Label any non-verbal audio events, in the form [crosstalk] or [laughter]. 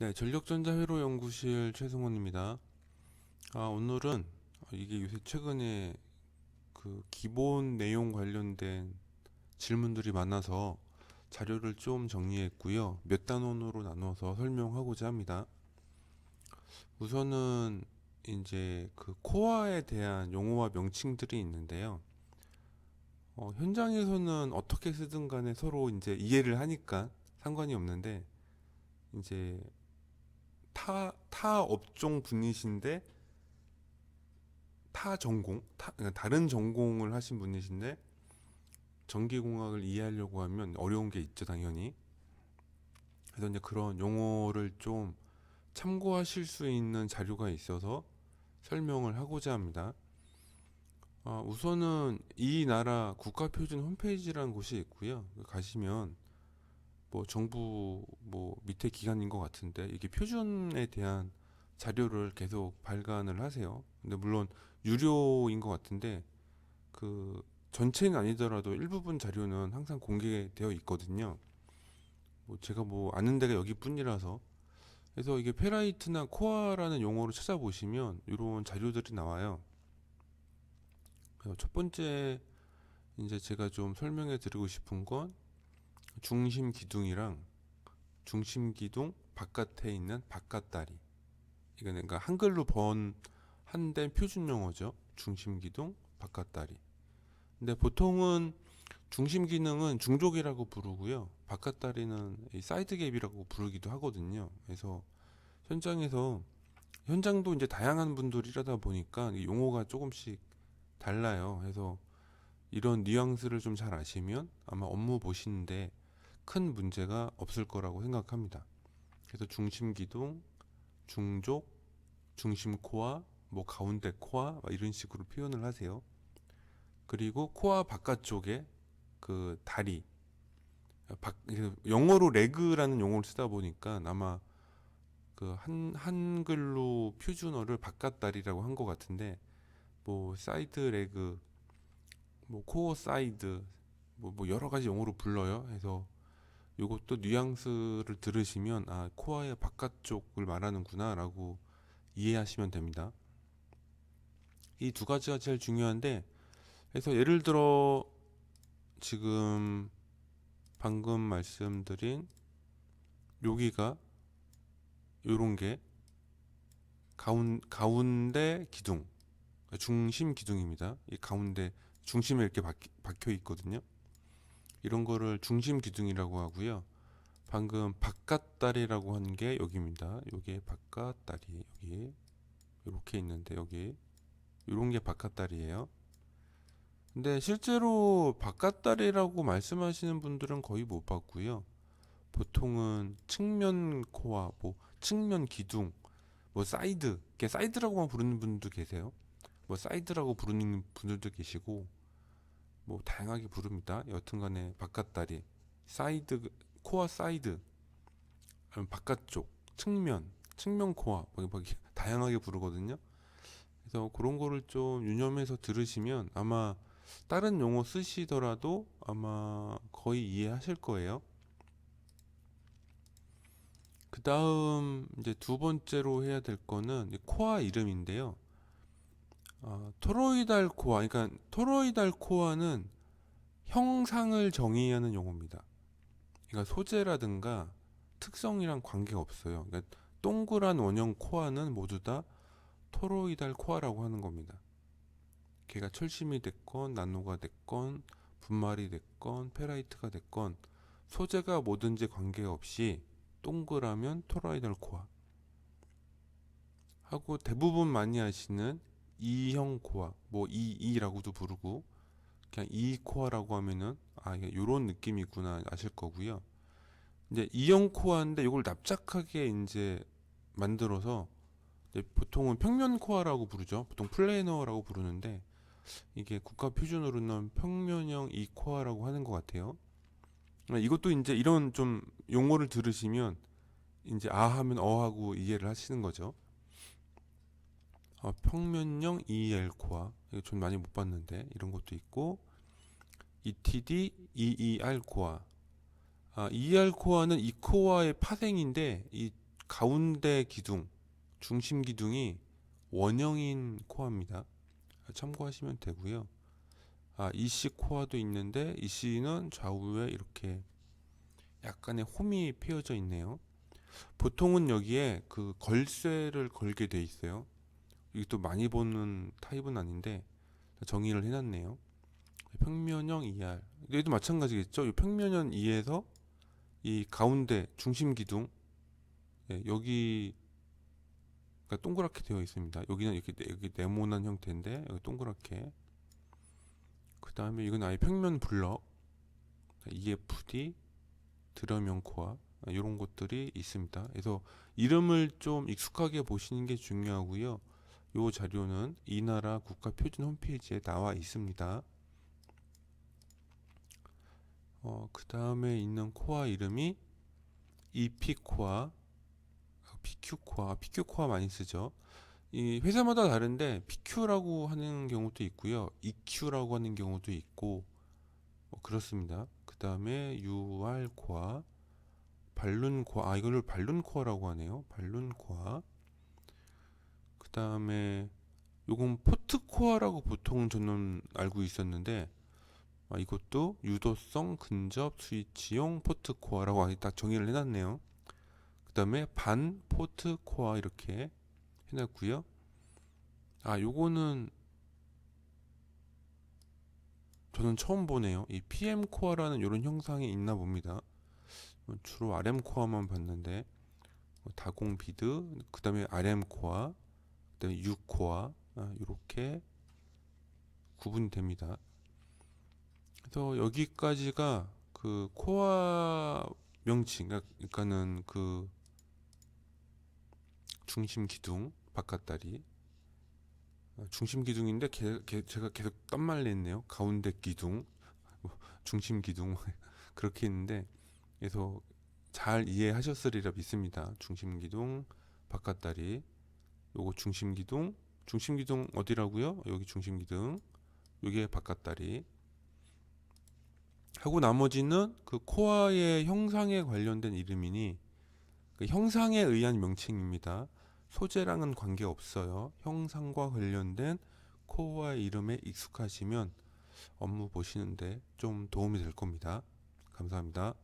네, 전력전자 회로 연구실 최승원입니다. 아, 오늘은 이게 요새 최근에 그 기본 내용 관련된 질문들이 많아서 자료를 좀 정리했고요. 몇 단원으로 나눠서 설명하고자 합니다. 우선은 이제 그 코어에 대한 용어와 명칭들이 있는데요. 어, 현장에서는 어떻게 쓰든 간에 서로 이제 이해를 하니까 상관이 없는데 이제 타, 타 업종 분이신데 타 전공, 타, 그러니까 다른 전공을 하신 분이신데 전기공학을 이해하려고 하면 어려운 게 있죠, 당연히. 그래서 이제 그런 용어를 좀 참고하실 수 있는 자료가 있어서 설명을 하고자 합니다. 어, 우선은 이 나라 국가표준 홈페이지라는 곳이 있고요. 가시면 뭐 정부 뭐 밑에 기관인 것 같은데 이게 표준에 대한 자료를 계속 발간을 하세요. 근데 물론 유료인 것 같은데 그 전체는 아니더라도 일부분 자료는 항상 공개되어 있거든요. 뭐 제가 뭐 아는 데가 여기뿐이라서 그래서 이게 페라이트나 코아라는 용어로 찾아보시면 이런 자료들이 나와요. 첫 번째 이제 제가 좀 설명해 드리고 싶은 건 중심 기둥이랑 중심 기둥 바깥에 있는 바깥다리. 이거는 그러니까 한글로 번 한된 표준 용어죠. 중심 기둥 바깥다리. 근데 보통은 중심 기능은 중족이라고 부르고요. 바깥다리는 이 사이드 갭이라고 부르기도 하거든요. 그래서 현장에서 현장도 이제 다양한 분들이 일하다 보니까 이 용어가 조금씩 달라요. 그래서 이런 뉘앙스를 좀 잘 아시면 아마 업무 보시는데 큰 문제가 없을 거라고 생각합니다. 그래서 중심 기둥, 중족, 중심 코어, 뭐 가운데 막 이런 식으로 표현을 하세요. 그리고 코어 바깥쪽에 그 다리 바- 영어로 레그라는 용어를 쓰다 보니까 아마 그 한 한글로 표준어를 바깥 다리라고 한 것 같은데 뭐 사이드 레그 뭐 코어 사이드 뭐, 뭐 여러 가지 용어로 불러요. 해서 요것도 뉘앙스를 들으시면 아 코어의 바깥쪽을 말하는구나라고 이해하시면 됩니다. 이 두 가지가 제일 중요한데 그래서 예를 들어 지금 방금 말씀드린 여기가 요런 게 가운 가운데 기둥 중심 기둥입니다. 이 가운데 중심에 이렇게 박, 박혀 있거든요. 이런 거를 중심 기둥이라고 하고요. 방금 바깥다리라고 한 게 여기입니다. 요게 바깥다리 여기 이렇게 있는데 여기 이런 게 바깥다리예요. 근데 실제로 바깥다리라고 말씀하시는 분들은 거의 못 봤고요. 보통은 측면 코어, 뭐 측면 기둥, 뭐 사이드, 이게 사이드라고만 부르는 분도 계세요. 뭐 사이드라고 부르는 분들도 계시고 뭐 다양하게 부릅니다. 여튼간에 바깥다리, 사이드, 코어 사이드, 바깥쪽, 측면, 측면 뭐 이렇게 다양하게 부르거든요. 그래서 그런 거를 좀 유념해서 들으시면 아마 다른 용어 쓰시더라도 아마 거의 이해하실 거예요. 그 다음 이제 두 번째로 해야 될 거는 이 코어 이름인데요. 어, 토로이달 코어, 그러니까 토로이달 코어는 형상을 정의하는 용어입니다. 그러니까 소재라든가 특성이랑 관계가 없어요. 그러니까 동그란 원형 코어는 모두 다 토로이달 코어라고 하는 겁니다. 걔가 철심이 됐건 나노가 됐건 분말이 됐건 페라이트가 됐건 소재가 뭐든지 관계없이 동그라면 토로이달 코어 하고 대부분 많이 하시는 E형 코어 뭐 EE라고도 부르고 그냥 E 코어라고 하면은 아 요런 느낌이구나 아실 거고요. 이제 E형 코어인데 이걸 납작하게 이제 만들어서 이제 보통은 평면 코어라고 부르죠. 보통 플래너라고 부르는데 이게 국가 표준으로는 평면형 이 코어라고 하는 것 같아요. 이것도 이제 이런 좀 용어를 들으시면 이제 아 하면 어 하고 이해를 하시는 거죠. 어, 평면형 EL 코어 이거 좀 많이 못 봤는데 이런 것도 있고 ETD EER 코어 아, ER 코어는 이 코어의 파생인데 이 가운데 기둥, 중심 기둥이 원형인 코어입니다. 참고하시면 되고요. 아, 이씨 코어도 있는데 이씨는 좌우에 이렇게 약간의 홈이 패여져 있네요. 보통은 여기에 그 걸쇠를 걸게 돼 있어요. 이게 또 많이 보는 타입은 아닌데 정의를 해놨네요. 평면형 2R. 얘도 마찬가지겠죠. 이 평면형 2에서 이 가운데 중심 기둥 예, 여기 가 동그랗게 되어 있습니다. 여기는 이렇게 네- 여기 네모난 형태인데 여기 동그랗게. 그 다음에 이건 아예 평면 블럭 EFD 드럼형 코어 이런 것들이 있습니다. 그래서 이름을 좀 익숙하게 보시는 게 중요하고요. 이 자료는 이 나라 국가 표준 홈페이지에 나와 있습니다. 어, 그 다음에 있는 코어 이름이 EP 코어, PQ 코어, PQ 코어 많이 쓰죠. 이 회사마다 다른데 PQ라고 하는 경우도 있고요. EQ라고 하는 경우도 있고 뭐 그렇습니다. 그 다음에 UR 코어, 발룬 코어, 아 이거를 발룬 코어라고 하네요. 발룬 코어. 그 다음에 요건 포트 코어라고 보통 저는 알고 있었는데 아, 이것도 유도성 근접 스위치용 포트 코어라고 아예 딱 정의를 해놨네요. 그 다음에 반 포트 코어 이렇게 해놨고요. 아 요거는 저는 처음 보네요. 이 PM 코어라는 이런 형상이 있나 봅니다. 어, 주로 RM 코어만 봤는데 어, 다공 비드, 그 다음에 RM 코어, 그 다음에 U 코어 아, 이렇게 구분됩니다. 그래서 여기까지가 그 코어 명칭, 그러니까는 그 중심 기둥 바깥다리 어, 중심 기둥인데 게- 게- 제가 계속 딴말냈네요. 가운데 기둥, 뭐, [laughs] 중심 기둥 [laughs] 그렇게 했는데 그래서 잘 이해하셨으리라 믿습니다. 중심 기둥 바깥다리 요거 중심 기둥 중심 기둥 어디라고요? 여기 중심 기둥 요게 바깥다리 하고 나머지는 그 코어의 형상에 관련된 이름이니 그 형상에 의한 명칭입니다. 소재랑은 관계 없어요. 형상과 관련된 코어의 이름에 익숙하시면 업무 보시는데 좀 도움이 될 겁니다. 감사합니다.